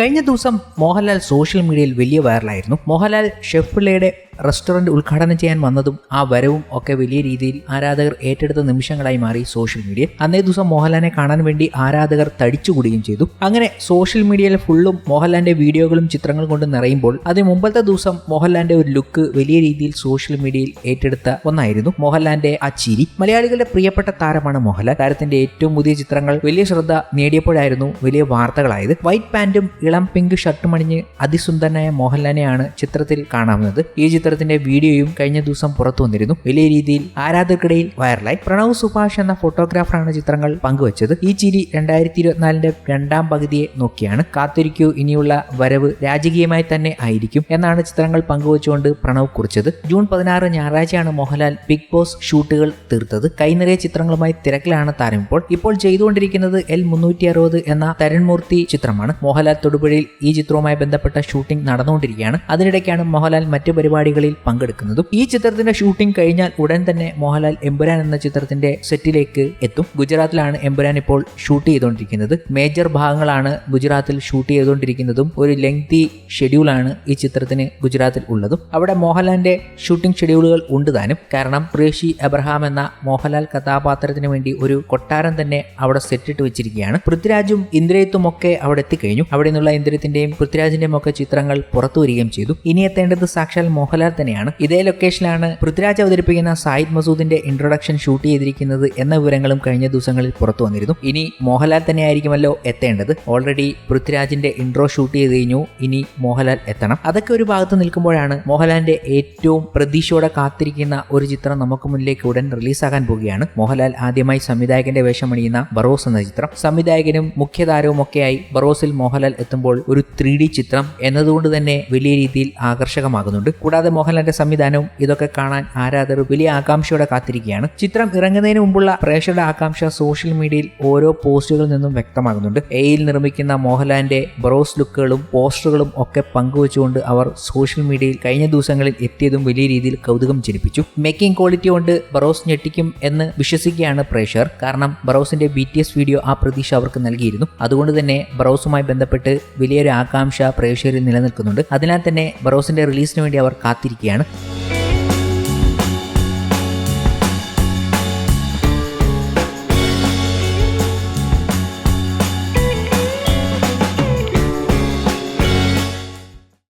കഴിഞ്ഞ ദിവസം മോഹൻലാൽ സോഷ്യൽ മീഡിയയിൽ വലിയ വൈറലായിരുന്നു മോഹൻലാൽ ഷെഫ് റെസ്റ്റോറന്റ് ഉദ്ഘാടനം ചെയ്യാൻ വന്നതും ആ വരവും ഒക്കെ വലിയ രീതിയിൽ ആരാധകർ ഏറ്റെടുത്ത നിമിഷങ്ങളായി മാറി സോഷ്യൽ മീഡിയ അന്നേ ദിവസം മോഹൻലാലിനെ കാണാൻ വേണ്ടി ആരാധകർ തടിച്ചുകൂടുകയും ചെയ്തു. അങ്ങനെ സോഷ്യൽ മീഡിയയിൽ ഫുള്ളും മോഹൻലാലിന്റെ വീഡിയോകളും ചിത്രങ്ങളും കൊണ്ട് നിറയുമ്പോൾ അതിന് മുമ്പത്തെ ദിവസം മോഹൻലാലിന്റെ ഒരു ലുക്ക് വലിയ രീതിയിൽ സോഷ്യൽ മീഡിയയിൽ ഏറ്റെടുത്ത ഒന്നായിരുന്നു. മോഹൻലാലിന്റെ ആ ചിരി. മലയാളികളുടെ പ്രിയപ്പെട്ട താരമാണ് മോഹൻലാൽ. താരത്തിന്റെ ഏറ്റവും പുതിയ ചിത്രങ്ങൾ വലിയ ശ്രദ്ധ നേടിയപ്പോഴായിരുന്നു വലിയ വാർത്തകളായത്. വൈറ്റ് പാന്റും ഇളം പിങ്ക് ഷർട്ടും അണിഞ്ഞ് അതിസുന്ദരനായ മോഹൻലാലിനെയാണ് ചിത്രത്തിൽ കാണാവുന്നത്. ഈ ചിത്രത്തിന്റെ വീഡിയോയും കഴിഞ്ഞ ദിവസം പുറത്തു വന്നിരുന്നു. വലിയ രീതിയിൽ ആരാധകർക്കിടയിൽ വൈറലായി. പ്രണവ് സുഭാഷ് എന്ന ഫോട്ടോഗ്രാഫറാണ് ചിത്രങ്ങൾ പങ്കുവച്ചത്. ഈ ചിരി രണ്ടായിരത്തി ഇരുപത്തിനാലിന്റെ രണ്ടാം പകുതിയെ നോക്കിയാണ്. കാത്തിരിക്കൂ ഇനിയുള്ള വരവ് രാജകീയമായി തന്നെ ആയിരിക്കും എന്നാണ് ചിത്രങ്ങൾ പങ്കുവച്ചുകൊണ്ട് പ്രണവ് കുറിച്ചത്. ജൂൺ പതിനാറ് ഞായറാഴ്ചയാണ് മോഹൻലാൽ ബിഗ് ബോസ് ഷൂട്ടുകൾ തീർത്തത്. കൈനിറയ ചിത്രങ്ങളുമായി തിരക്കിലാണ് താരം ഇപ്പോൾ. ഇപ്പോൾ ചെയ്തുകൊണ്ടിരിക്കുന്നത് എൽ മുന്നൂറ്റി അറുപത് എന്ന തരൺമൂർത്തി ചിത്രമാണ്. മോഹൻലാൽ തൊടുപുഴയിൽ ഈ ചിത്രവുമായി ബന്ധപ്പെട്ട ഷൂട്ടിംഗ് നടന്നുകൊണ്ടിരിക്കുകയാണ്. അതിനിടയ്ക്കാണ് മോഹൻലാൽ മറ്റു പരിപാടികളിൽ പങ്കെടുക്കുന്നതും ഈ ചിത്രത്തിന്റെ ഷൂട്ടിംഗ് കഴിഞ്ഞാൽ ഉടൻ തന്നെ മോഹൻലാൽ എമ്പുരാൻ എന്ന ചിത്രത്തിന്റെ സെറ്റിലേക്ക് എത്തും. ഗുജറാത്തിലാണ് എമ്പുരാൻ ഇപ്പോൾ ഷൂട്ട് ചെയ്തുകൊണ്ടിരിക്കുന്നത്. മേജർ ഭാഗങ്ങളാണ് ഗുജറാത്തിൽ ഷൂട്ട് ചെയ്തുകൊണ്ടിരിക്കുന്നതും. ഒരു ലെങ്തി ഷെഡ്യൂളാണ് ഈ ചിത്രത്തിന് ഗുജറാത്തിൽ ഉള്ളതും. അവിടെ മോഹൻലാലിന്റെ ഷൂട്ടിംഗ് ഷെഡ്യൂളുകൾ ഉണ്ട് താനും. കാരണം പ്രേഷി എബ്രഹാം എന്ന മോഹൻലാൽ കഥാപാത്രത്തിന് വേണ്ടി ഒരു കൊട്ടാരം തന്നെ അവിടെ സെറ്റിട്ട് വെച്ചിരിക്കുകയാണ്. പൃഥ്വിരാജും ഇന്ദ്രയത്തും ഒക്കെ അവിടെ എത്തിക്കഴിഞ്ഞു. അവിടെ നിന്നുള്ള ഇന്ദ്രയത്തിന്റെയും പൃഥ്വിരാജിന്റെയും ഒക്കെ ചിത്രങ്ങൾ പുറത്തു വരികയും ചെയ്തു. ഇനി എത്തേണ്ടത് സാക്ഷാൽ മോഹൻലാൽ തന്നെയാണ്. ഇതേ ലൊക്കേഷനിലാണ് പൃഥ്വിരാജ് അവതരിപ്പിക്കുന്ന സായിദ് മസൂദിന്റെ ഇൻട്രൊഡക്ഷൻ ഷൂട്ട് ചെയ്തിരിക്കുന്നത് എന്ന വിവരങ്ങളും കഴിഞ്ഞ ദിവസങ്ങളിൽ പുറത്തു വന്നിരുന്നു. ഇനി മോഹൻലാൽ തന്നെയായിരിക്കുമല്ലോ എത്തേണ്ടത്. ഓൾറെഡി പൃഥ്വിരാജിന്റെ ഇൻട്രോ ഷൂട്ട് ചെയ്ത് കഴിഞ്ഞു. ഇനി മോഹൻലാൽ എത്തണം. അതൊക്കെ ഒരു ഭാഗത്ത് നിൽക്കുമ്പോഴാണ് മോഹൻലാലിന്റെ ഏറ്റവും പ്രതീക്ഷയോടെ കാത്തിരിക്കുന്ന ഒരു ചിത്രം നമുക്ക് മുന്നിലേക്ക് ഉടൻ റിലീസാകാൻ പോവുകയാണ് മോഹൻലാൽ ആദ്യമായി സംവിധായകന്റെ വേഷമണിയുന്ന ബറോസ് എന്ന ചിത്രം. സംവിധായകനും മുഖ്യതാരവും ഒക്കെയായി ബറോസിൽ മോഹൻലാൽ എത്തുമ്പോൾ ഒരു ത്രീ ചിത്രം എന്നതുകൊണ്ട് തന്നെ വലിയ രീതിയിൽ ആകർഷകമാകുന്നുണ്ട്. കൂടാതെ മോഹൻലാലിന്റെ സംവിധാനവും ഇതൊക്കെ കാണാൻ ആരാധകർ വലിയ ആകാംക്ഷയോടെ കാത്തിരിക്കുകയാണ്. ചിത്രം ഇറങ്ങുന്നതിന് മുമ്പുള്ള പ്രേക്ഷകരുടെ ആകാംക്ഷ സോഷ്യൽ മീഡിയയിൽ ഓരോ പോസ്റ്റുകളിൽ നിന്നും വ്യക്തമാകുന്നുണ്ട്. എയിൽ നിർമ്മിക്കുന്ന മോഹൻലാലിന്റെ ബ്രോസ് ലുക്കുകളും പോസ്റ്ററുകളും ഒക്കെ പങ്കുവച്ചുകൊണ്ട് അവർ സോഷ്യൽ മീഡിയയിൽ കഴിഞ്ഞ ദിവസങ്ങളിൽ എത്തിയതും വലിയ രീതിയിൽ കൗതുകം ജനിപ്പിച്ചു. മേക്കിംഗ് ക്വാളിറ്റി കൊണ്ട് ബറോസ് ഞെട്ടിക്കും എന്ന് വിശ്വസിക്കുകയാണ് പ്രേക്ഷകർ. കാരണം ബറോസിന്റെ ബി ടി എസ് വീഡിയോ ആ പ്രതീക്ഷ അവർക്ക് നൽകിയിരുന്നു. അതുകൊണ്ട് തന്നെ ബറോസുമായി ബന്ധപ്പെട്ട് വലിയൊരു ആകാംക്ഷ പ്രേക്ഷകരിൽ നിലനിൽക്കുന്നുണ്ട്. അതിനാൽ തന്നെ ബറോസിന്റെ റിലീസിന് വേണ്ടി അവർ കാത്തിരിക്കുകയാണ്.